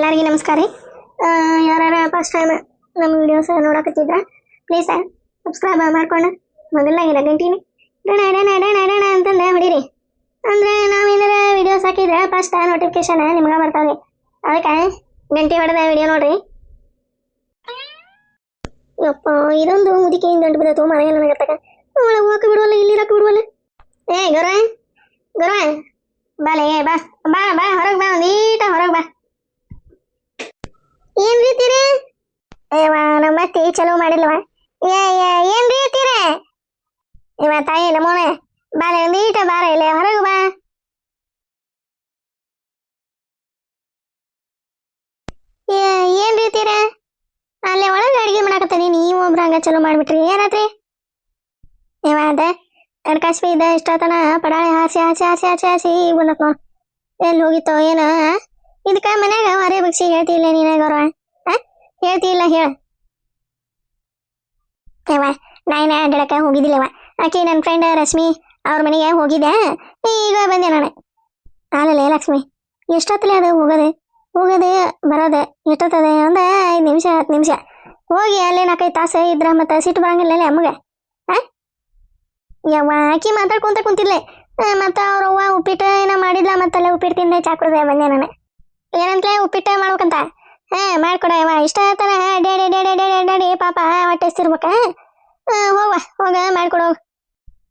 ಎಲ್ಲರಿಗೂ ನಮಸ್ಕಾರ ರೀ. ಯಾರು ಫಸ್ಟ್ ಟೈಮ್ ನಮ್ಮ ವಿಡಿಯೋಸ್ ನೋಡಕತ್ತಿದ್ರೆ ಪ್ಲೀಸ್ ಸಬ್ಸ್ಕ್ರೈಬ್ ಮಾಡ್ಕೊಂಡು ಮೊದಲಾಗಿರ ಗಂಟಿನಿ. ಡಣ ಡಣ ಡಣ ಡಣ ಅಂತಂದು ಹೊಡೀರಿ ಅಂದ್ರೆ ನಾವು ವಿಡಿಯೋಸ್ ಹಾಕಿದ್ರೆ ಫಸ್ಟ್ ನೋಟಿಫಿಕೇಶನ್ ನಿಮ್ಗೆ ಬರ್ತಾವೆ ಅದಕ್ಕೆ ಗಂಟೆ ಹೊಡೆದ ವಿಡಿಯೋ ನೋಡ್ರಿ. ಯಪ್ಪ, ಇದೊಂದು ಮುದಿಕೆ ಗಂಟು ಬಿದ್ದತ್ತು ಮನೆಯಲ್ಲ ನನಗೆ ಒಳಗೆ ಹೋಗಕ್ಕೆ ಬಿಡುವಲ್ಲ ಇಲ್ಲಿ ಇರಕ್ಕೆ ಬಿಡುವಲ್ಲ. ಏ ಗೌರ ಗೌರ ಬಾಲೆ ಬಾ ಬಾ ಬಾ, ಹೊರಗೆ ಬಾ ಒಂದೀಟ ಹೊರಗೆ ಬಾ. ಏನ್ ರೀತಿರಿ ಏವ ನಮ್ಮ ಅತ್ತಿ ಚಲೋ ಮಾಡಿಲ್ವ? ಏ ಏನ್ ರೀತಿರ ಇವ ತಾಯಿ ನಮ್ಮೋನೆ ಬಾಲೆ ಒಂದೀಟ ಬಾರ ಇಲ್ಲ ಹೊರಗೆ ಬಾ. ಏನ್ ರೀತಿರ ಅಲ್ಲೇ ಒಳಗೆ ಅಡಿಗೆ ಮಾಡಾಕತ್ತೀನಿ, ನೀವು ಒಬ್ರು ಹಂಗ ಚಲೋ ಮಾಡ್ಬಿಟ್ರಿ, ಏನಾತ್ರಿ? ಇವ ಅದ ಎಡ್ಕಾಸ್ಬಿ ಇದ್ದ ಇಷ್ಟತನ, ಪಡಾಳೆ ಹಾಸಿ ಹಾಸಿ ಹಾಸಿ ಹಾಸಿ ಹಾಸಿ, ಬಂದತ್ ನೋಡ್. ಎಲ್ಲಿ ಹೋಗಿತ್ತೋ, ಏನ ಇದಕ್ಕ ಮನ್ಯಾಗ ಹೊರೆ ಬಗ್ಸಿ ಹೇಳ್ತಿಲ್ಲ ನೀನ ಗೌರವ. ಆ ಹೇಳ್ತಿಲ್ಲ ಹೇಳ. ಏವ ನಾಯಿನ ಅಡ್ಡಾಡಕ ಹೋಗಿದ್ದಿಲ್ಲವ ಆಕೆ ನನ್ನ ಫ್ರೆಂಡ್ ರಶ್ಮಿ ಅವ್ರ ಮನೆಗೆ ಹೋಗಿದ್ದೆ. ಈಗ ಬಂದೆ ನಾನು. ಅಲ್ಲಲೇ ಲಕ್ಷ್ಮಿ ಎಷ್ಟೊತ್ತಲೇ ಅದು ಹೋಗೋದೆ? ಹೋಗೋದೆ, ಬರೋದೆ, ಎಷ್ಟೊತ್ತದೆ? ಒಂದು ಐದು ನಿಮಿಷ, ಹತ್ತು ನಿಮಿಷ. ಹೋಗಿ ಅಲ್ಲೇ ನಾಲ್ಕೈದು ತಾಸು ಇದ್ರ ಮತ್ತೆ ಸಿಟ್ಟು ಬರಂಗಿಲ್ಲ ಅಮ್ಮಗೆ. ಆ? ಯವ್ವ, ಆಕಿ ಮಾತಾಡ್ಕೊಂತ ಕುಂತಿದ್ಲೆ. ಮತ್ತೆ ಅವ್ರ ಅವ್ವ ಉಪ್ಪಿಟ್ಟು ಏನೋ ಮಾಡಿದ್ಲ, ಮತ್ತಲ್ಲೇ ಉಪ್ಪಿಟ್ಟು ತಿಂದೆ, ಚಾಕ್ರದೆ ಬಂದೆ ನಾನು. ಏನಂತಲೇ ಉಪ್ಪಿಟ್ಟು ಮಾಡ್ಬೇಕಂತ? ಹಾ ಮಾಡ್ಕೊಡ ಯವ್ವ ಇಷ್ಟ ಆತನ ಡೇಡಿ ಡೇಡಿ ಡೇಡಿ ಡೇಡಿ ಪಾಪ ಹೊಟ್ಟೆ ಎಸ್ತಿರ್ಬೇಕ ಹೋಗ ಹೋಗ ಮಾಡ್ಕೊಡು ಹೋಗು.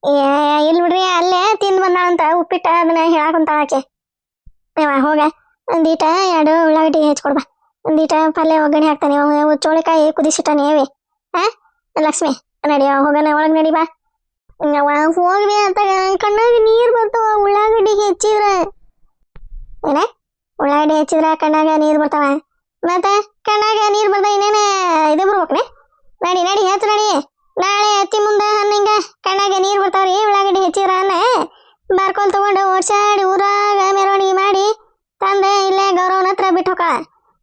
ಏ ಇಲ್ಲಿ ಬಿಡ್ರಿ ಅಲ್ಲೇ ತಿಂದು ಬಂದ ಅಂತ ಉಪ್ಪಿಟ್ಟು ಅದನ್ನ ಹೇಳಾಕುಂತಾಳ ಆಕೆ ಯವ್ವ ಹೋಗ ಒಂದೀಟ ಎರಡು ಉಳ್ಳಾಗಡ್ಡಿ ಹೆಚ್ಕೊಡ್ಬಾ ಒಂದೀಟ ಪಲ್ಯ ಒಗ್ಗರಣೆ ಹಾಕ್ತಾನೆ ಅವ ಚೋಳಿಕಾಯಿ ಕುದಿಸಿಟ್ಟಾನೆ ಏವಿ ಹಾ ಲಕ್ಷ್ಮಿ ನಡಿ ಹೋಗೋಣ ಒಳಗೆ ನಡಿ ಬಾ ಯವ್ವ ಹೋಗ್ರಿ ಅಂತ ಕಣ್ಣಾಗ ನೀರ್ ಬರ್ತಾವ ಉಳ್ಳಾಗಡ್ಡಿ ಹೆಚ್ಚಿದ್ರ ಏನ ಉಳ್ಳಾಗಡ್ಡಿ ಹೆಚ್ಚಿದ್ರ ಕಣ್ಣಾಗ ನೀರ್ ಬರ್ತಾವ ಮತ್ತ ಕಣ್ಣಾಗ ನೀರ್ ಬರ್ದ ಇನ್ನೇನ ಇದು ಬರ್ಬೇಕ್ನೆ. ನಡಿ ನಡಿ, ಹೆಚ್ಚು, ನಡಿ. ನಾಳೆ ಅತ್ತಿ ಮುಂದೆ ಹನ್ನಿಂಗ ಕಣ್ಣಾಗ ನೀರ್ ಬರ್ತಾವ್ರಿ, ಉಳ್ಳಾಗಡ್ಡಿ ಹೆಚ್ಚಿದ್ರ ಅನ್ನ ಬಾರ್ಕೊಂಡ್ ತಗೊಂಡು ಓಡ್ಸಾಡಿ ಊರಾಗ ಮೆರವಣಿಗೆ ಮಾಡಿ ತಂದೆ ಇಲ್ಲೇ ಗೌರವನ ಹತ್ರ ಬಿಟ್ಟು ಹೋಕಳ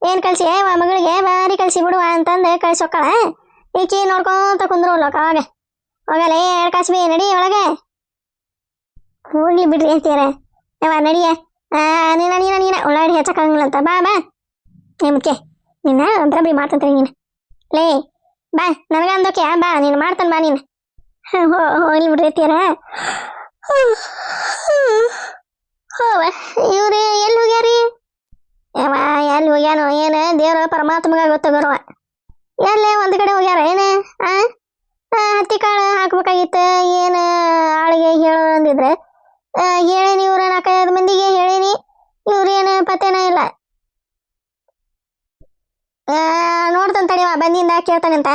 ಏನ್ ಕಳ್ಸಿ ಮಗಳಿಗೆ ಬಾರಿ ಕಳ್ಸಿ ಬಿಡುವ ಅಂತಂದು ಕಳ್ಸಿ ಹೋಕಳ ಈಕಿ ನೋಡ್ಕೊಂತ ಕುಂದ್ರು ಅವಾಗ. ಹೋಗಲೇ ಎರಡು ಕಾಸ್ಬಿ ನಡಿ ಒಳಗೆ. ಹೋಗ್ಲಿ ಬಿಡ್ರಿ ಅಂತೀರ. ನಡಿಯ ನೀನ ನೀನ ನೀನ, ಉಳ್ಳಾಗಡ್ಡಿ ಹೆಚ್ಚಕ್ಕಾಗಂಗಿಲ್ಲ ಅಂತ. ಬಾ ಬಾ. ಏ ನಿನ್ನ ಬಿ ಮಾಡ್ತಂತ ನೀನು. ಲೇ, ಬಾ ನನಗ ಅಂದೋಕೆ ಬಾ, ನೀನು ಮಾಡ್ತಾನೆ ಬಾ ನೀನು. ಹೋ ಹೋಗ್ಲಿ ಬಿಡ್ರಿ ತೀರ ಹೋವ, ಇವ್ರೆ ಎಲ್ಲಿ ಹೋಗ್ಯಾರಿ? ಯಾವ ಎಲ್ಲಿ ಹೋಗ್ಯಾನೋ, ಏನು, ದೇವ್ರ ಪರಮಾತ್ಮಗ ಗೊತ್ತಗರುವ ಎಲ್ಲೇ ಒಂದು ಕಡೆ ಹೋಗ್ಯಾರ, ಏನೇ, ಆ? ಹತ್ತಿ ಕಾಳು ಹಾಕ್ಬೇಕಾಗಿತ್ತು, ಏನು, ಆಳಿಗೆ ಹೇಳು ಅಂದಿದ್ರೆ. ಹೇಳೇನಿ ಇವ್ರ ನಾಲ್ಕೈದು ಮಂದಿಗೆ ಹೇಳೇನಿ ಇವ್ರೇನು ಪತ್ತೆನ ಇಲ್ಲ. ನೋಡ್ತಾನೆ ತಡಿವ ಬಂದಿಂದ ಕೇಳ್ತಾನಂತ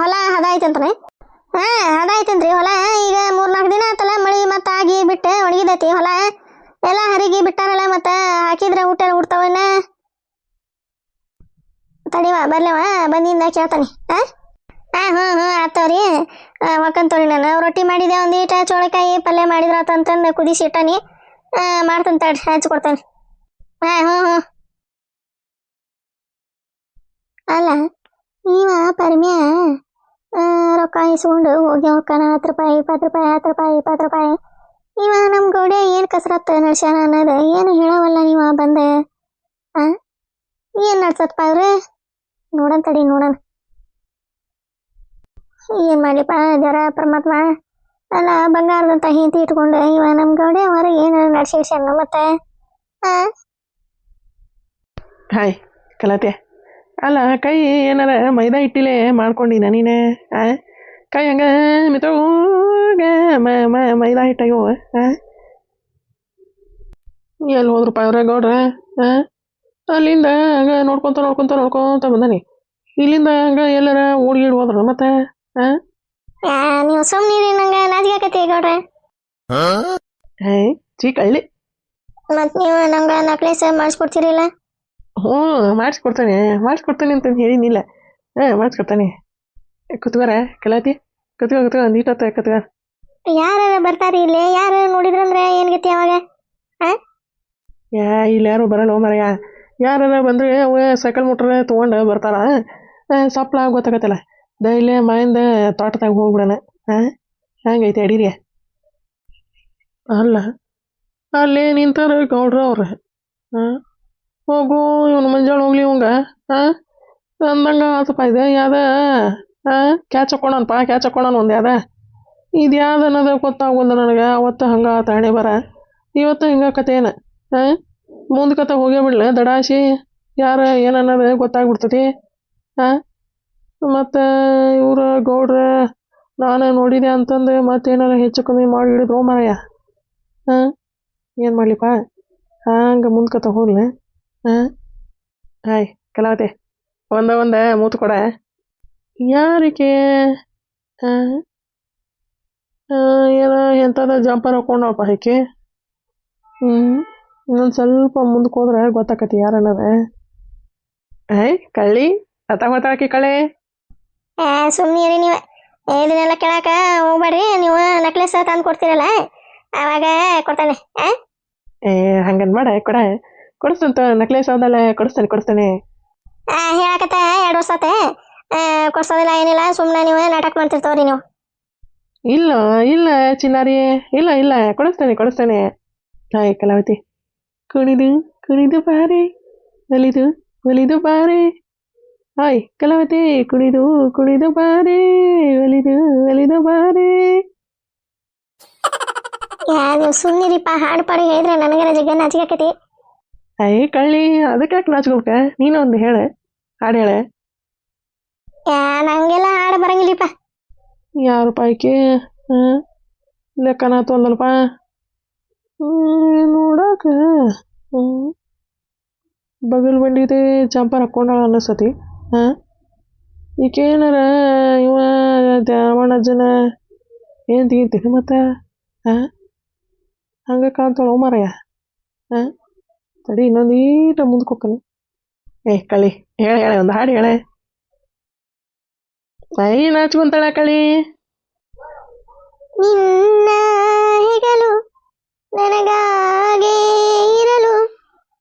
ಹೊಲ ಹದ ಐತಂತಾನೆ ಹಾ ಹದ ಐತಂತ್ರಿ ಹೊಲ. ಈಗ ಮೂರ್ನಾಲ್ಕು ದಿನ ಆತಲ್ಲ, ಮಳಿ ಮತ್ತೆ ಆಗಿ ಬಿಟ್ಟು ಒಣಗಿದೈತಿ ಹೊಲ. ಎಲ್ಲ ಹರಿಗಿ ಬಿಟ್ಟಾರಲ್ಲ ಮತ್ತೆ ಹಾಕಿದ್ರೆ ಊಟ ಉಡ್ತಾವನ್ನ ತಡಿವ ಬರ್ಲವ ಬಂದಿಂದ ಕೇಳ್ತಾನೆ. ಹಾ ಹಾ ಹ್ಞೂ ಆತವ್ರಿ ಹೊಕ್ಕಂತವ್ರಿ ನಾನು. ರೊಟ್ಟಿ ಮಾಡಿದೆ ಒಂದೀಟ ಚೋಳಕಾಯಿ ಪಲ್ಯ ಮಾಡಿದ್ರ ಅಂತಂದು ಕುದಿಸಿ ಇಟ್ಟಾನಿ. ತಡ್ರಿ ಹಚ್ಕೊಡ್ತಾನೆ. ಹಾ ಹ್ಞೂ ಹ್ಞೂ ಅಲ್ಲ, ನೀವ ಪರ್ಮ್ಯ ರೊಕ್ಕ ಇಸ್ಕೊಂಡು ಹೋಗಿ ಹೋಗ್ತಾನ ಹತ್ತು ರೂಪಾಯಿ ಇಪ್ಪತ್ತು ರೂಪಾಯಿ, ಹತ್ತು ರೂಪಾಯಿ ಇಪ್ಪತ್ತು ರೂಪಾಯಿ. ಇವ ನಮ್ಮ ಗೌಡೆ ಏನು ಕಸರತ್ತ ನಡ್ಸ್ಯಾನ ಅನ್ನೋದು? ಏನು ಹೇಳವಲ್ಲ ನೀವ ಬಂದ? ಆ? ಏನು ನಡ್ಸತ್ಪ ಅವ್ರೆ? ನೋಡನ್ ತಡಿ, ನೋಡನ್. ಏನು ಮಾಡಿಪ್ಪ ಜರ ಪರಮಾತ್ಮ? ಅಲ್ಲ, ಬಂಗಾರದಂತ ಹೆಂಡತಿ ಇಟ್ಕೊಂಡು ಇವ ನಮ್ಮ ಗೌಡೆ ಹೊರಗೆ ಏನು ನಡ್ಸಿಡ್ಸ್ಯಾನ ಮತ್ತೆ? ಆ? ಹಾಯ್ ಕಲತೆ ಅಲ್ಲ ಕೈ ಏನಾರ ಮೈದಾ ಹಿಟ್ಟಿಲೆ ಮಾಡ್ಕೊಂಡಿನ ನೀನೆ? ಆ? ಕೈ ಹಂಗ ಮಿತೋಗ ಮೈದಾ ಹಿಟ್ಟಾಗ್ಯವ ಆ? ಎಲ್ಲಿ ಹೋದ್ರಪ್ಪ ಅವ್ರ ಗೌಡ್ರ ಹಾಂ ಅಲ್ಲಿಂದ ಹಂಗ ನೋಡ್ಕೊಂತ ನೋಡ್ಕೊಂತ ನೋಡ್ಕೊಂತ ಬಂದಾನಿ ಇಲ್ಲಿಂದ ಹಂಗ ಎಲ್ಲಾರ ಓಡ್ಗೀಡ್ ಹೋದ್ರ ಮತ್ತೆ ಯಾ, ನೀವು ಸುಮ್ಮನಿರಿ ನಂಗೆ ನಾಚಿಕಾಕತಿ ಗೌಡ್ರೆ. ಹೇ ಚೀ ಕಳ್ಳಿ ಮತ್ ನೀವು ನಂಗೆ ನಕ್ಲೇಸ್ ಮಾಡಿಸ್ಕೊಡ್ತೀರಿಲ್ಲ? ಹ್ಞೂ ಮಾಡಿಸ್ಕೊಡ್ತಾನೆ ಮಾಡಿಸ್ಕೊಡ್ತಾನೆ ಅಂತಂದು ಹೇಳಿನಿಲ್ಲ ಹಾಂ ಮಾಡಿಸ್ಕೊಡ್ತಾನೆ ಕುತ್ಕೋರ ಕಲಾತಿ. ಕುತ್ಕೋ ಕುತ್ಕೋ ಒಂದು ಇಟ್ಟತ್ತ ಕುತ್ಕೋ. ಯಾರು ಬರ್ತಾರೆ ಇಲ್ಲಿ? ಯಾರು ನೋಡಿದ್ರಂದ್ರೆ ಏನ್ ಗತಿ ಅವಾಗ? ಯಾ ಇಲ್ಲಿ ಯಾರು ಬರಲ್ಲ ಮರಯ. ಯಾರ ಬಂದ್ರೆ ಅವ ಸೈಕಲ್ ಮೋಟ್ರ್ ತೊಗೊಂಡು ಬರ್ತಾರ. ಸಪ್ಲ ಗೊತ್ತಾಗತ್ತಲ್ಲ. ದ ಇಲ್ಲೇ ಮಯಿಂದ ತೋಟದಾಗ ಹೋಗ್ಬಿಡೋಣ. ಹಾಂ ಹಂಗೈತೆ ಅಡೀರಿ. ಅಲ್ಲ ಅಲ್ಲೇ ನಿಂತಾರ ಗೌಡ್ರ ಅವ್ರು. ಹಾಂ? ಹೋಗು, ಇವನು ಮಂಜಾಳ ಹೋಗ್ಲಿ ಇವಂಗ ಹಾಂ ಅಂದಂಗ ಆತಪ್ಪ ಇದು, ಯಾವ್ದ? ಹಾಂ ಕ್ಯಾಚ್ ಹಾಕ್ಕೊಂಡನಪ್ಪ ಕ್ಯಾಚ್ ಹಾಕೋಣ ಒಂದು ಯಾವ್ದ? ಇದು ಯಾವ್ದು ಅನ್ನೋದು ಗೊತ್ತಾಗೋದು ನನಗೆ, ಅವತ್ತು ಹಂಗೆ ಆತ ಹಣೆ ಬರ. ಇವತ್ತು ಹಿಂಗೆ ಕಥೆನ ಹಾಂ ಮುಂದೆ ಕತೆ ಹೋಗೇ ಬಿಡ್ಲೆ, ದಡಾಸಿ, ಯಾರು ಏನನ್ನೋದು ಗೊತ್ತಾಗ್ಬಿಡ್ತತಿ. ಹಾಂ ಮತ್ತು ಇವ್ರ ಗೌಡ್ರ, ನಾನು ನೋಡಿದೆ ಅಂತಂದು ಮತ್ತೇನಾರ ಹೆಚ್ಚು ಕಮ್ಮಿ ಮಾಡಿ ಹಿಡಿದ್ರು ಮಾರಾಯ. ಹಾಂ ಏನು ಮಾಡ್ಲಿಪ್ಪ? ಹಂಗೆ ಮುಂದ್ಕತ ಹೋಗ್ಲಿ. ಹಾಂ? ಹಾಯ್ ಕಲಾವತಿ. ಒಂದ ಒಂದ ಮೂತು ಕೊಡ. ಯಾರಿಕೆ? ಹಾಂ? ಏನೋ ಎಂಥದ ಜಂಪರ್ ಹಾಕೊಂಡವಪ್ಪ ಆಕೆ ಹ್ಞೂ ಇನ್ನೊಂದು ಸ್ವಲ್ಪ ಮುಂದಕ್ಕೆ ಹೋದ್ರೆ ಗೊತ್ತಾಕತಿ ಯಾರನ್ನದ ಹಾಯ್ ಕಳ್ಳಿ ಅತ ಮಾತಾಡಕಿ ಕಳೆ. ಸುಮ್ಮನೆ ನೀವು. ಇದನ್ನೆಲ್ಲ ಕೇಳಾಕ ಹೋಗ್ಬೇಡ್ರಿ ನೀವು ನಕ್ಲೆಸ್ ತಂದು ಕೊಡ್ತೀರಲ್ಲ ಅವಾಗ ಕೊಡ್ತಾನೆ. ಏ? ಹಂಗನ್ ಮಾಡ ಕೊಡ. ಕೊಡಿಸ್ತಂತ ನೆಕ್ಲೇಸ್ ಸೌದಲ್ಲ ಕೊಡಿಸ್ತಾನೆ ಕೊಡಿಸ್ತಾನೆ. ಹೇಳಕತ್ತ ಎರಡು ವರ್ಷ ಆತೆ. ಕೊಡ್ಸೋದಿಲ್ಲ ಏನಿಲ್ಲ ಸುಮ್ಮನೆ ನೀವು ನಾಟಕ ಮಾಡ್ತಿರ್ತವ್ರಿ ನೀವು. ಇಲ್ಲ ಇಲ್ಲ ಚಿನ್ನಾರಿ. ಇಲ್ಲ ಇಲ್ಲ ಕೊಡಿಸ್ತಾನೆ ಕೊಡಿಸ್ತಾನೆ. ಹಾಯ್ ಕಲಾವತಿ. ಕುಣಿದು ಕುಣಿದು ಬಾರಿ ಒಲಿದು ಒಲಿದು ಬಾರಿ. ಹಾಯ್ ಕಲಾವತಿ ಕುಣಿದು ಕುಣಿದು ಬಾರಿ ಒಲಿದು ಒಲಿದು ಬಾರಿ. ಯಾ ಸುಮ್ಮನೆ ಸುಮ್ಮನಿರಿಪ್ಪ ಹಾಡು ಪಾಡು ಹೇಳಿದ್ರೆ ನನಗೆ ಜಗನ್ ನಾಚಿಕಾಕತಿ ಹಾಯ್ ಕಳ್ಳಿ ಅದಕ್ಕೆ ಯಾಕೆ ನಾಚ್ಕೋಬೇಕ ನೀನು ಒಂದು ಹೇಳ ಹಾಡು ಹೇಳ. ನಂಗೆಲ್ಲ ಹಾಡು ಬರಂಗಿಲ್ಲಪ್ಪ. ಯಾರು ಪಾಯ್ಕೆ ಲೆಕ್ಕನ ತೊಂದಲ್ಪ? ನೋಡಕ ಬಗಲ್ ಬಂಡಿದೆ ಜಂಪರ್ ಹಾಕ್ಕೊಂಡಾಳ ಅನ್ನಿಸ್ತತಿ ಹಾಂ. ಈಕೇನಾರ ಇವ ದ್ಯಾವಣ್ಣಜ್ಜನ ಏನು ತಿಂತೀನಿ ಮತ್ತೆ? ಹಾಂ. ಹಂಗೆ ಕಾಣ್ತಾಳೋ ಮಾರಯ್ಯ ಹಾಂ. ತಡಿ ಇನ್ನೊಂದು ಈಟ ಮುಂದಕ್ಕೆ ಹೋಗ್ತಾನೆ ಏ ಕಳಿ ಹೇಳ ಹೇಳ ಒಂದು ಹಾಡು ಹೇಳೆ ಐ ನಾಚ್ಕೊಂತಾಳ ಕಳಿ ನಿನ್ನ ಹೆಗಲು ನನಗಾಗೆ ಇರಲು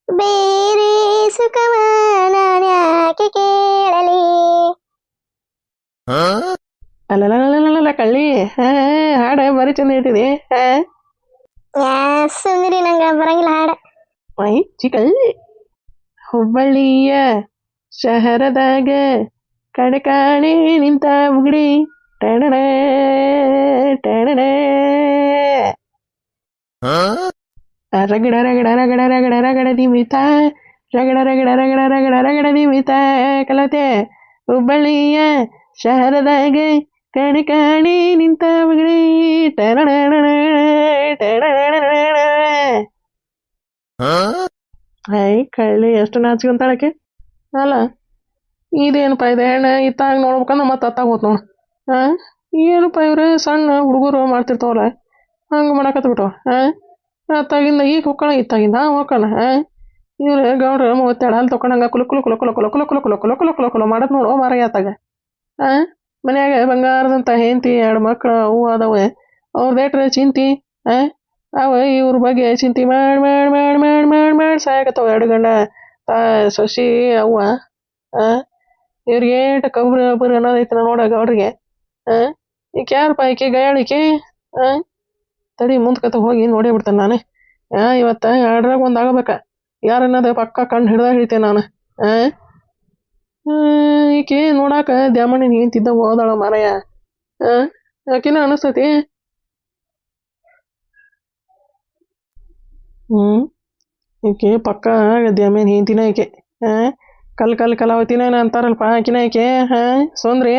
ಬೇರೆ ಸುಖವ ನಾನ್ಯಾಕೆ ಕೇಳಲಿ ಅಲ್ಲಲ್ಲ ಕಳ್ಳಿ ಹಾಡ ಬರೀ ಚಂದ ಇಟ್ಟಿದೆ ಸುಂದರಿ ನಂಗೆ ಬರಂಗಿಲ್ಲ ಹಾಡು ಐ ಚಿಕಳ್ಳಿ ಹುಬ್ಬಳ್ಳಿಯ ಶಹರದಾಗ ಕಡಕಾಣಿ ನಿಂತ ಬುಗಡಿ ಟಣಣ ಟಣಣ ರಗಡ ರಗಡ ರಗಡ ರಗಡ ರಗಡ ದಿಮಿತ ರಗಡ ರಗಡ ರಗಡ ರಗಡ ರಗಡ ದಿಮಿತ ಕಲತೆ ಹುಬ್ಬಳ್ಳಿಯ ಶಹರದಾಗ ಕಣಕಾಣಿ ನಿಂತ ಬುಗಡಿ ಟಣಣ ಟಣಣ ಐ ಕಳ್ಳಿ ಎಷ್ಟು ನಾಚ್ಕೊಂತಾಳಕ್ಕೆ ಅಲ್ಲ ಇದೇನಪ್ಪ ಇದೆ ಹೆಣ್ಣು ಇತ್ತಾಗ ನೋಡ್ಬೇಕಂದ್ರೆ ಮತ್ತೆ ಅತ್ತಾಗ ಹೋತ್ ನೋಡು ಏನಪ್ಪ ಇವ್ರು ಸಣ್ಣ ಹುಡುಗರು ಮಾಡ್ತಿರ್ತಾವಲ್ಲ ಹಂಗೆ ಮಾಡಕತ್ಬಿಟ್ಟು ಹಾಂ ಅತ್ತಾಗಿಂದ ಈಗ ಹೊಕ್ಕಳ ಇತ್ತಾಗಿಂದ ಹೊಕ್ಕಣ ಹಾಂ ಇವ್ರು ಗೌಡ್ರ ಮೂವತ್ತೆರಡು ಅಲ್ಲಿ ತೊಗೊಂಡಂಗೆ ಕುಲು ಕುಲು ಕುಲು ಕುಲು ಕುಲು ಕುಲು ಕುಲು ಕುಲು ಕುಲು ಕುಲು ಕುಲು ಮಾಡತ್ ನೋಡು ಮಾರ ಆತಾಗ ಹಾಂ ಮನ್ಯಾಗ ಬಂಗಾರದಂತ ಹೆಂಡತಿ ಎರಡು ಮಕ್ಕಳು ಅವು ಅದಾವೆ ಅವ್ರದ್ದೇಟ್ರ ಚಿಂತಿ ಹಾಂ ಅವ ಇವ್ರ ಬಗ್ಗೆ ಚಿಂತಿ ಮಾಡಿ ಮಾಡಿ ಮಾಡಿ ಮಾಡಿ ಸಾಯಕತ್ತಾವ ಎರಡು ಗಂಡ, ತಾ, ಸೊಸಿ, ಅವ್ವ ಇವ್ರಿಗೆ ಏಟ ಕಬ್ರ ಬರ ಅನ್ನೋದೈತೆ ನೋಡ ಗೌಡ್ರಿಗೆ ಆ? ಈಕೆ ಯಾರಪ್ಪ ಈಕೆ ಗಯಾಳಿಕೆ ಆ? ತಡಿ ಮುಂದ್ಕತ ಹೋಗಿ ನೋಡೇ ಬಿಡ್ತೇನೆ ನಾನು, ಆ? ಇವತ್ತ ಎರಡ್ರಾಗ ಒಂದು ಆಗಬೇಕ, ಯಾರನ್ನದ ಪಕ್ಕ ಕಣ್ಣು ಹಿಡ್ದ ಹಿಡಿತೇನೆ ನಾನು, ಆ? ಈಕೆ ನೋಡಾಕ ದ್ಯಾಮಣ್ಣ ನಿಂತಿದ್ದ ಹೋದಾಳ ಮಾರಾಯ, ಆ? ಯಾಕಿನ ಅನಿಸ್ತತಿ? ಹ್ಞೂ ಈಕೆ ಪಕ್ಕ? ದ್ಯಾಮೇನ್ ಹೆಂತಿನ ಈಕೆ ಹಾಂ ಕಲ್ ಕಲ್ ಕಲಾವತಿನ ಅಂತಾರಲ್ಪ ಆಕಿನ ಈಕೆ ಹಾಂ ಸೋಂದ್ರಿ?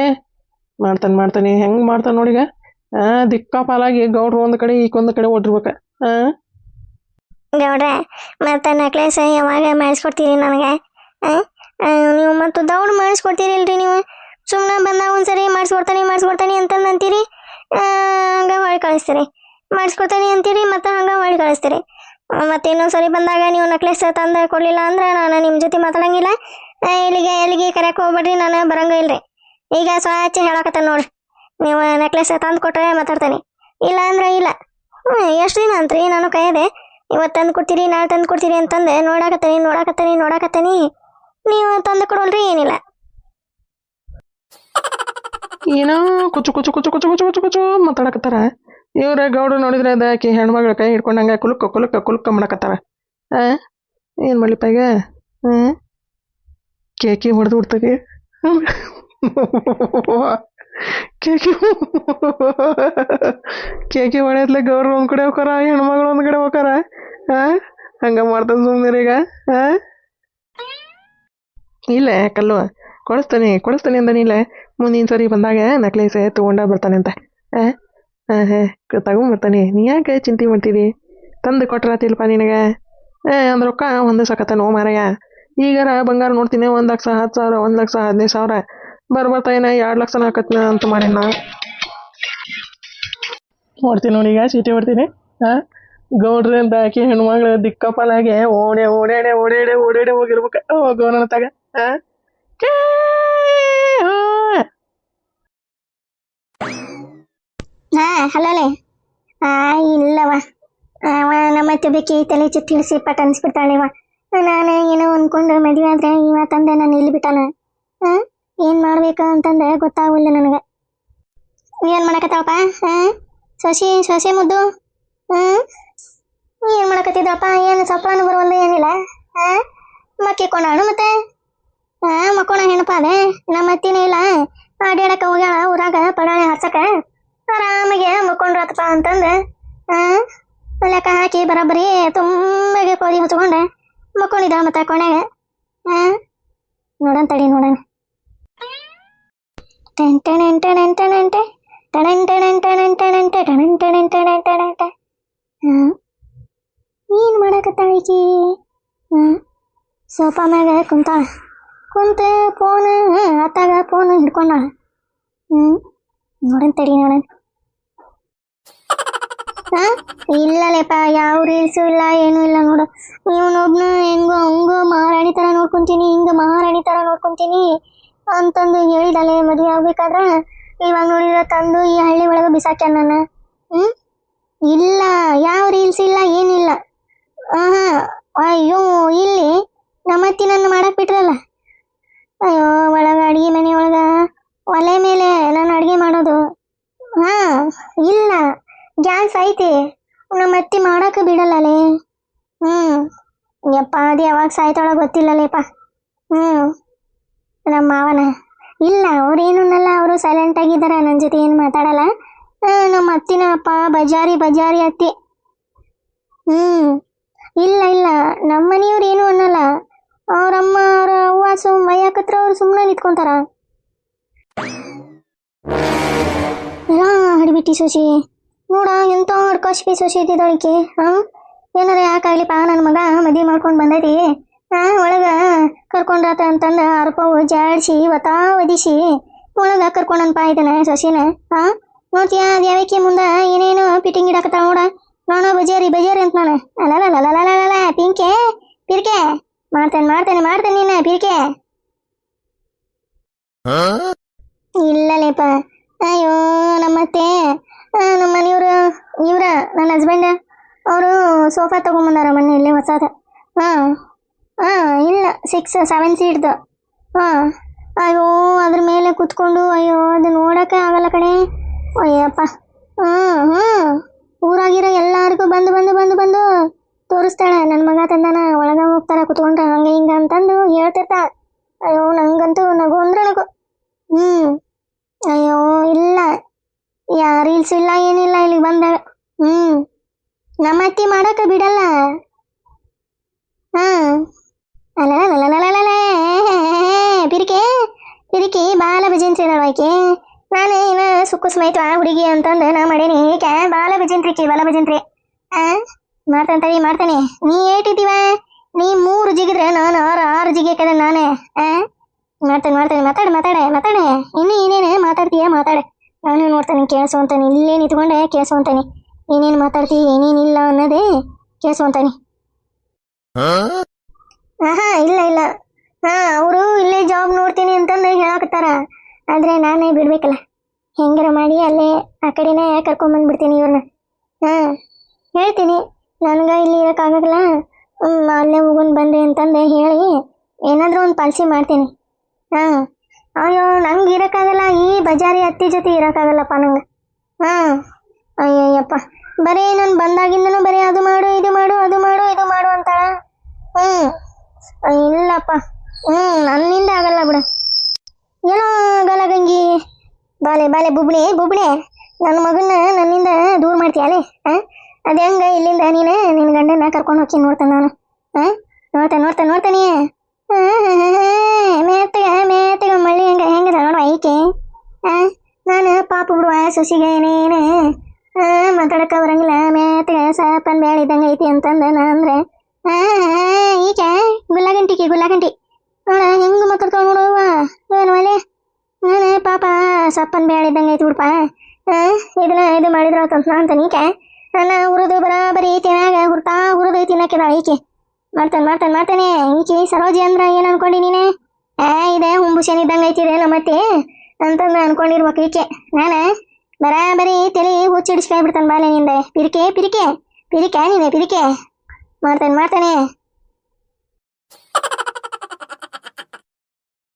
ಮಾಡ್ತಾನೆ ಮಾಡ್ತಾನೆ, ಹೆಂಗೆ ಮಾಡ್ತಾನೆ ನೋಡಿಗ ಹಾಂ ದಿಕ್ಕಾಪಾಲಾಗಿ ಗೌಡ್ರು ಒಂದು ಕಡೆ ಈಕೊಂದು ಕಡೆ ಓಡಿರ್ಬೇಕು. ಹಾಂ ಗೌಡ್ರ ಮತ್ತೆ ನೆಕ್ಲೆಸ್ ಯಾವಾಗ ಮಾಡಿಸ್ಕೊಡ್ತೀರಿ ನನಗೆ? ನೀವು ಮತ್ತು ದೌಡ್ ಮಾಡಿಸ್ಕೊಡ್ತೀರಿಲ್ರಿ ನೀವು? ಸುಮ್ಮನೆ ಬಂದಾಗ ಒಂದ್ಸರಿ ಮಾಡಿಸ್ಕೊಡ್ತಾನೆ ಮಾಡಿಸ್ಕೊಡ್ತಾನೆ ಅಂತಂದು ಅಂತೀರಿ? ಹಂಗ ಮಾಡಿ ಕಳಿಸ್ತೀರಿ. ಮಾಡಿಸ್ಕೊಡ್ತಾನೆ ಅಂತೀರಿ, ಮತ್ತೆ ಹಂಗ ಮಾಡಿ ಕಳಿಸ್ತೀರಿ. ಆ, ಇನ್ನೊಂದು ಸರಿ ಬಂದಾಗ ನೀವು ನೆಕ್ಲೆಸ್ ತಂದು ಕೊಡಲಿಲ್ಲ ಅಂದ್ರೆ ನಾನು ನಿಮ್ಮ ಜೊತೆ ಮಾತಾಡಂಗಿಲ್ಲ. ಇಲ್ಲಿಗೆ ಎಲ್ಲಿಗೆ ಕರೆಯಕ್ಕೆ ಹೋಗ್ಬೇಡ್ರಿ ನಾನು ಬರಂಗ ಇಲ್ರಿ. ಈಗ ಸ್ವಚ್ಛ ಹೇಳಕತ್ತ ನೋಡ್ರಿ ನೀವು ನೆಕ್ಲೆಸ್ ತಂದು ಕೊಟ್ಟರೆ ಮಾತಾಡ್ತೇನೆ. ಇಲ್ಲ ಅಂದ್ರೆ ಇಲ್ಲ. ಹ್ಞೂ ಎಷ್ಟು ದಿನ ಅಂತ್ರಿ ನಾನು ಕೈಯದೆ ಇವತ್ತು ತಂದು ಕೊಡ್ತೀರಿ ನಾಳೆ ತಂದು ಕೊಡ್ತೀರಿ ಅಂತಂದೆ. ನೋಡಾಕತ್ತೀನಿ ನೋಡಾಕತ್ತೀನಿ ನೋಡಾಕತ್ತೀನಿ. ನೀವು ತಂದು ಕೊಡೋಲ್ರಿ ಏನಿಲ್ಲ. ಏನೋ ಕುಚು ಕುಚು ಕುಚು ಕುಚು ಕುಚು ಕುಚು ಕುಚು ಮಾತಾಡಕತ್ತಾರ. ಇವ್ರ ಗೌಡ್ರು ನೋಡಿದ್ರೆ ಅದ ಆಕಿ ಹೆಣ್ಮಗಳ ಕೈ ಹಿಡ್ಕೊಂಡಂಗ ಕುಲುಕ ಕುಲುಕ ಕುಲುಕ ಮಾಡಕತ್ತಾರ ಆ? ಏನು ಮಾಡ್ಲಿಪ್ಪ ಹಾಂ ಕೇಕಿ ಹೊಡೆದು ಬಿಡ್ತಗೆ ಕೇಕಿ ಕೇಕಿ ಹೊಡೆಯತ್ಲೆ ಗೌಡ್ರು ಒಂದು ಕಡೆ ಹೋಗಾರ ಹೆಣ್ಮಗಳು ಒಂದು ಕಡೆ ಹೋಗಾರ ಹಂಗ ಹಂಗೆ ಮಾಡ್ತಾನೆ ಸುಮ್ಮನೆ ಈಗ. ಹಾಂ ಇಲ್ಲ, ಕಲ್ಲು. ಕೊಡಿಸ್ತಾನೆ ಕೊಡಿಸ್ತಾನೆ ಅಂದನಿಲ್ಲ. ಮುಂದಿನ ಸರಿ ಬಂದಾಗ ನಕ್ಲೇಸ್ ತೊಗೊಂಡ ಬರ್ತಾನೆ ಅಂತ ಹಾಂ ಹಾಂ ಹಾಂ. ತಗೊಂಬರ್ತಾನೆ ನೀ ಯಾಕೆ ಚಿಂತೆ ಮಾಡ್ತೀರಿ ತಂದು ಕೊಟ್ರಾತಿಲ್ಪ ನಿನಗೆ. ಏ, ಅಂದ್ರೆ ರೊಕ್ಕ ಒಂದೇ ಸಾಕತ್ತ ನೋ ಮಾರಾಯ. ಈಗಾರ ಬಂಗಾರ ನೋಡ್ತೀನಿ, ಒಂದು ಲಕ್ಷ, ಹತ್ತು ಸಾವಿರ, ಒಂದು ಲಕ್ಷ, ಹದಿನೈದು ಸಾವಿರ. ಬರ್ಬರ್ತಾ ಏನ ಎರಡು ಲಕ್ಷ ಹಾಕತ್ನ ಅಂತ ಮಾಡೀನಿ. ನೋಡ್ತೀನಿ ನೋಡಿ ಈಗ, ಚೀಟಿ ಹೊಡ್ತೀನಿ. ಹಾಂ? ಗೌಡ್ರಿ ಅಂತ ಆಕಿ ಹೆಣ್ಮಗಳು ದಿಕ್ಕಪ್ಪಲಾಗೆ ಓಡೆ, ಓಡಾಡೆ ಓಡಾಡೆ ಓಡಾಡೆ ಹೋಗಿರ್ಬೇಕು. ಗೌರನ ತಗ. ಹಾಂ? ಹಾ ಹಲೋಲೆ ಆ ಇಲ್ಲವ ಅವ ನಮ್ಮ ಅತ್ತೆ ಬೇಕಿ ತಲೆ ಚುತ್ತಿ ಹಿಡಿಸಿ ಪಟ್ ಅನ್ಸ್ಬಿಡ್ತಾಳೆವ ನಾನು ಏನೋ ಅನ್ಕೊಂಡು ಮದುವೆ ಆದ್ರೆ ಇವ ತಂದೆ ನಾನು ಇಲ್ಲಿ ಬಿಟ್ಟಾನ ಹಾ ಏನ್ ಮಾಡ್ಬೇಕು ಅಂತಂದೆ ಗೊತ್ತಾಗಲ್ಲ ನನಗೆ ಏನ್ ಮಾಡಕತ್ತಾವಪ್ಪ ಹಾ ಸೊಸಿ ಸೊಸೆ ಮುದ್ದು ಹ್ಮ್ ಏನ್ ಮಾಡಕತ್ತಿದ್ದಪ್ಪ ಏನು ಸಪ್ಲಾನು ಬರುವಲ್ಲ ಏನಿಲ್ಲ ಹಾ ಮಕ್ಕಿಕೊಂಡಾಳು ಮತ್ತೆ ಹಾ ಮಕ್ಕೋಣ ಹೆಣಪ್ಪ ಅದೇ ನಮ್ಮ ಅತ್ತಿನೇ ಇಲ್ಲ ಅಡ್ಯಾಡಕ ಹೋಗ್ಯಾಳ ಊರಾಗ ಪಡಾಳೆ ಹರ್ಸಕ ಆರಾಮಾಗೆ ಮುಕ್ಕೊಂಡ್ರಾತಪ್ಪ ಅಂತಂದು ಲೆಕ್ಕ ಹಾಕಿ ಬರೋಬ್ಬರಿ ತುಂಬಗೆ ಕೋದಿ ಹಚ್ಕೊಂಡು ಮುಕ್ಕೊಂಡಿದ್ದ ಮತ್ತೆ ಕೊನೆಗೆ ನೋಡೋಣ ತಡಿ ನೋಡೋಣ ಟೆಂಟೆಂಟೆಂಟೆಂಟೆಂಟೆ ಟಣಂಟಣಂಟಣಂಟಣಂಟೆ ಟಣಂಟಣಂಟಣಂಟಣಂಟೆ ಹಾಂ ಏನು ಮಾಡಕತ್ತಾಳ ಈಕಿ ಹಾಂ ಸೋಫಾ ಮ್ಯಾಗ ಕುಂತಾಳ ಕುಂತ ಫೋನ್ ಅತ್ತಾಗ ಫೋನ್ ಹಿಡ್ಕೊಂಡಾಳ ಹ್ಞೂ ನೋಡೋಣ ತಡಿ ನೋಡೋಣ ಇಲ್ಲಲೇಪ ಯಾವ ರೀಲ್ಸು ಇಲ್ಲ, ಏನು ಇಲ್ಲ ನೋಡು. ಇವನೊಬ್ನ ಹೆಂಗೋ ಹಂಗೋ ಮಹಾರಾಣಿ ಥರ ನೋಡ್ಕೊಂತೀನಿ, ಹಿಂಗ ಮಹಾರಾಣಿ ಥರ ನೋಡ್ಕೊಂತೀನಿ ಅಂತಂದು ಹೇಳಿದಲೆ ಮದುವೆ ಆಗ್ಬೇಕಾದ್ರೆ ಇವಾಗ ನೋಡಿದ್ರೆ ತಂದು ಈ ಹಳ್ಳಿ ಒಳಗೆ ಬಿಸಾಕ್ಯ ನಾನು. ಹ್ಞೂ ಇಲ್ಲ, ಯಾವ ರೀಲ್ಸ್ ಇಲ್ಲ ಏನಿಲ್ಲ ಆಹಾ, ಅಯ್ಯೋ, ಇಲ್ಲಿ ನಮ್ಮತ್ತಿ ನನ್ನ ಮಾಡಕ್ ಬಿಟ್ರಲ್ಲ. ಅಯ್ಯೋ, ಒಳಗ ಅಡಿಗೆ ಮನೆ ಒಳಗ ಒಲೆ ಮೇಲೆ ನಾನು ಅಡಿಗೆ ಮಾಡೋದು. ಹಾ, ಇಲ್ಲ. ಗ್ಯಾಸ್ ಐತಿ. ನಮ್ಮ ಅತ್ತಿ ಮಾಡಕ್ಕೆ ಬಿಡಲ್ಲಲೇ. ಹ್ಮ್. ಯಪ್ಪ, ಅದು ಯಾವಾಗ ಸಾಯ್ತಾಳೋ ಗೊತ್ತಿಲ್ಲಲೇಪ್ಪ ಹ್ಮ್. ನಮ್ಮ ಮಾವನ. ಇಲ್ಲ ಅವ್ರೇನು ಅನ್ನಲ್ಲ ಅವರು ಸೈಲೆಂಟ್ ಆಗಿದ್ದಾರೆ ನನ್ನ ಜೊತೆ ಏನು ಮಾತಾಡಲ್ಲ. ನಮ್ಮ ಅತ್ತಿನ ಅಪ್ಪ, ಬಜಾರಿ ಬಜಾರಿ ಅತ್ತಿ. ಹ್ಮ್. ಇಲ್ಲ ಇಲ್ಲ ನಮ್ಮ ಮನೆಯವ್ರು ಏನು ಅನ್ನಲ್ಲ. ಅವ್ರಮ್ಮ ಅವ್ರ ಅವ್ವ, ಸುಮ್ ಮೈಯಾಕತ್ರ ಅವ್ರು ಸುಮ್ಮನೆ ನಿಂತ್ಕೊಂತಾರ. ಎಲ್ಲ ಹಿಡಿಬಿಟ್ಟಿ ಸೊಸಿ. ನೋಡ ಎಂತ ಹಡ್ಕಾಶಿ ಸೊಸಿ ಇದ್ದಿದ್ದಳಿಕೆ ಹಾ ಏನಾರ ಯಾಕಾಗ್ಲಿಪ್ಪ ನನ್ನ ಮಗ ಮದುವೆ ಮಾಡ್ಕೊಂಡು ಬಂದೈತಿ? ಹಾ ಒಳಗ ಕರ್ಕೊಂಡ್ರಾತ ಅಂತಂದ ಅರ್ಪವು ಜಾಡ್ಸಿ ವತಾ ಒದಿಸಿ ಒಳಗ ಕರ್ಕೊಂಡನ್ಪ ಇದನ್ನ ಸೊಸಿನ ಹಾ ನೋಡ್ತೀಯ ಅದು ಯಾವಕ್ಕೆ ಮುಂದ ಏನೇನು ಫಿಟ್ಟಿಂಗ್ ಇಡಾಕತ್ತಾಳ ನೋಡ. ನೋಡ ಬಜಾರಿ ಬಜಾರಿ ಅಂತ ನಾನು. ಅಲಲಲಲಲಲಲ ಪಿಂಕೆ ಪಿರ್ಕೆ. ಮಾಡ್ತೇನೆ ಮಾಡ್ತೇನೆ ಮಾಡ್ತೇನೆ ನೀನ ಪಿರ್ಕೆ. ಇಲ್ಲಲೇಪ. ಅಯ್ಯೋ ನಮ್ಮತ್ತೆ. ಆ, ನಮ್ಮ ಮನೆಯವರು, ಇವ್ರ ನನ್ನ ಹಸ್ಬೆಂಡ್ ಅವರು ಸೋಫಾ ತಗೊಂಬಂದಾರ ಮೊನ್ನೆ ಇಲ್ಲೇ ಹೊಸದ. ಹಾಂ ಹಾಂ, ಇಲ್ಲ ಸಿಕ್ಸ್ ಸೆವೆನ್ ಸೀಟ್ದು ಹಾಂ, ಅಯ್ಯೋ, ಅದ್ರ ಮೇಲೆ ಕುತ್ಕೊಂಡು, ಅಯ್ಯೋ, ಅದು ನೋಡೋಕೆ ಆಗಲ್ಲ ಕಡೆ ಅಯ್ಯಪ್ಪ. ಹಾಂ ಹ್ಞೂ ಊರಾಗಿರೋ ಎಲ್ಲರಿಗೂ ಬಂದು ಬಂದು ಬಂದು ಬಂದು ತೋರಿಸ್ತಾಳೆ. ನನ್ನ ಮಗ ತಂದಾನ, ಒಳಗೆ ಹೋಗ್ತಾರ, ಕುತ್ಕೊಂಡ್ರೆ ಹಂಗೆ ಹಿಂಗೆ ಅಂತಂದು ಹೇಳ್ತಿರ್ತಾಳೆ ಅಯ್ಯೋ, ನಂಗಂತೂ ನಗು ಅಂದ್ರೆ ನಗು ಹ್ಞೂ ಅಯ್ಯೋ, ಇಲ್ಲ. ಯಾ ರೀಲ್ಸ್ ಇಲ್ಲ, ಏನಿಲ್ಲ ಇಲ್ಲಿ ಬಂದ ಹ್ಮ್. ನಮ್ಮ ಅತ್ತಿ ಮಾಡಕ ಬಿಡಲ್ಲ. ಹಾ. ಪಿರಿಕೆ ಪಿರಿಕಿ ಬಾಲ ಭಜಂತ್ರಿ ಆಕೆ ನಾನೇ ಏನ ಸುಕ್ಕು ಸ್ಮೈತ್ವ ಹುಡುಗಿ ಅಂತಂದು ನಾ ಮಾಡೇನಿ ಏಕೆ ಬಾಲ ಭಜಂತ್ರಿಕಿ ಬಾಲ ಭಜಂತ್ರಿ ಆ ಮಾಡ್ತಾನೆ ತಡಿ ಮಾಡ್ತಾನೆ ನೀ ಏಟಿದ್ದೀವ ನೀ ಮೂರು ಜಿಗಿದ್ರೆ ನಾನು ಆರು ಆರು ಜಿಗಿಯಕದ ನಾನೇ ಆ ಮಾಡ್ತೇನೆ ಮಾಡ್ತೇನೆ ಮಾತಾಡ ಮಾತಾಡ ಮಾತಾಡ ಇನ್ನು ಏನೇನು ಮಾತಾಡ್ತೀಯ ಮಾತಾಡ ನಾನು ನೋಡ್ತಾನೆ ಕೇಳಿಸುವಂತಾನೆ. ಇಲ್ಲೇ ನಿಂತ್ಕೊಂಡೆ ಕೇಳಿಸುವಂತಾನೆ. ಏನೇನು ಮಾತಾಡ್ತೀವಿ ಏನೇನಿಲ್ಲ ಅನ್ನೋದೇ ಕೇಳಿಸುವಂತಾನೆ. ಹಾ? ಇಲ್ಲ ಇಲ್ಲ. ಹಾ ಅವರು ಇಲ್ಲೇ ಜಾಬ್ ನೋಡ್ತೀನಿ ಅಂತಂದು ಹೇಳಾಕತ್ತಾರ. ಆದರೆ ನಾನೇ ಬಿಡ್ಬೇಕಲ್ಲ. ಹೆಂಗಾರ ಮಾಡಿ ಅಲ್ಲೇ ಆ ಕಡೆನೇ ಕರ್ಕೊಂಬಂದ್ಬಿಡ್ತೀನಿ ಇವ್ರನ್ನ ಹಾ ಹೇಳ್ತೀನಿ. ನನಗೆ ಇಲ್ಲಿ ಇರೋಕ್ಕಾಗಲ್ಲ. ಅಲ್ಲೇ ಹೋಗೊಂಡು ಬಂದೆ ಅಂತಂದು ಹೇಳಿ ಏನಾದರೂ ಒಂದು ಪಾಲಿಸಿ ಮಾಡ್ತೀನಿ. ಹಾಂ. ಅಯ್ಯೋ ನಂಗೆ ಇರೋಕ್ಕಾಗಲ್ಲ ಈ ಬಜಾರಿ ಅತ್ತಿ ಜೊತೆ ಇರೋಕ್ಕಾಗಲ್ಲಪ್ಪ ನಂಗೆ ಹಾಂ ಅಯ್ಯಯ್ಯಪ್ಪ ಬರೀ ನಾನು ಬಂದಾಗಿಂದನೂ ಬರೀ ಅದು ಮಾಡು ಇದು ಮಾಡು ಅದು ಮಾಡು ಇದು ಮಾಡು ಅಂತಾಳ ಹ್ಞೂ ಇಲ್ಲಪ್ಪ ಹ್ಞೂ ನನ್ನಿಂದ ಆಗಲ್ಲ ಬಿಡು ಏನೋ ಆಗಲ್ಲ ಗಂಗಿ ಬಾಲೆ ಬಾಲೆ ಬುಬ್ಳಿ ಬುಬ್ಳಿ ನನ್ನ ಮಗನ್ನ ನನ್ನಿಂದ ದೂರ ಮಾಡ್ತೀಯಲೇ ಹಾಂ ಅದು ಹೆಂಗೆ ಇಲ್ಲಿಂದ ನೀನೇ ನಿನ್ನ ಗಂಡನ ಕರ್ಕೊಂಡು ಹೋಗಿ ನೋಡ್ತಾನೆ ನಾನು ಹಾಂ ನೋಡ್ತಾನೆ ನೋಡ್ತಾನೆ ನೋಡ್ತಾನೆ ಹಾಂ ಮೇತಗ ಮಳ್ಳಿ ಹೆಂಗ ಹೆಂಗದ ನೋಡುವ ಈಕೆ ನಾನು ಪಾಪ ಬಿಡುವ ಸೊಸಿಗೆ ಏನೇನು ಮಾತಾಡಕ್ಕೆ ಬರಂಗಿಲ್ಲ ಮೇತಗ ಸಾಪನ್ ಬೇಳೆ ಇದ್ದಂಗೆ ಐತಿ ಅಂತಂದ ನಾ ಅಂದ್ರೆ. ಈಕೆ ಗುಲ್ಲಾಗಂಟಿಕೆ ಗುಲ್ಲಾಗಂಟಿ. ನೋಡ ಹೆಂಗ್ ಮಾತಾಡ್ತಾವ ನೋಡುವ ಏನು ಒಲೆ ನಾನು ಪಾಪ ಸಪ್ಪನ್ ಬೇಳೆ ಇದ್ದಂಗೆ ಐತಿ ಬಿಡಪ್ಪ ಇದನ್ನ ಇದು ಮಾಡಿದ್ರ ಅಂತ ಅಂತಾನೆ ಈಕೆ. ನನ್ನ ಹುರಿದು ಬರಾಬರಿ ತಿನ್ನಾಗ ಹುರ್ತಾ ಹುರಿದು ತಿನ್ನಕ್ಕಿದಾಳ ಈಕೆ. ಮಾಡ್ತಾನೆ ಮಾಡ್ತಾನೆ ಮಾಡ್ತಾನೆ. ಈಕೆ ಸರೋಜಿ ಅಂದ್ರ ಏನು ಅನ್ಕೊಂಡಿ ನೀನೆ? ಏ ಇದೆ, ಹುಂಬುಶನ್ ಇದ್ದಂಗೆ ಐತಿದೆ ನಮ್ಮತ್ತೆ ಅಂತ ಅನ್ಕೊಂಡಿರ್ಬೇಕು ಈಕೆ ನಾನು ಬರಾಬರಿ ತಲೆ ಹುಚ್ಚಿಡಿಸ್ಕೊಂಡ್ಬಿಡ್ತಾನೆ ಬಾಲೆ ನಿಂದೆ. ಪಿರಿಕೆ ಪಿರಿಕೆ ಪಿರಿಕೆ, ನೀನೆ ಪಿರಿಕೆ. ಮಾಡ್ತಾನೆ ಮಾಡ್ತಾನೆ.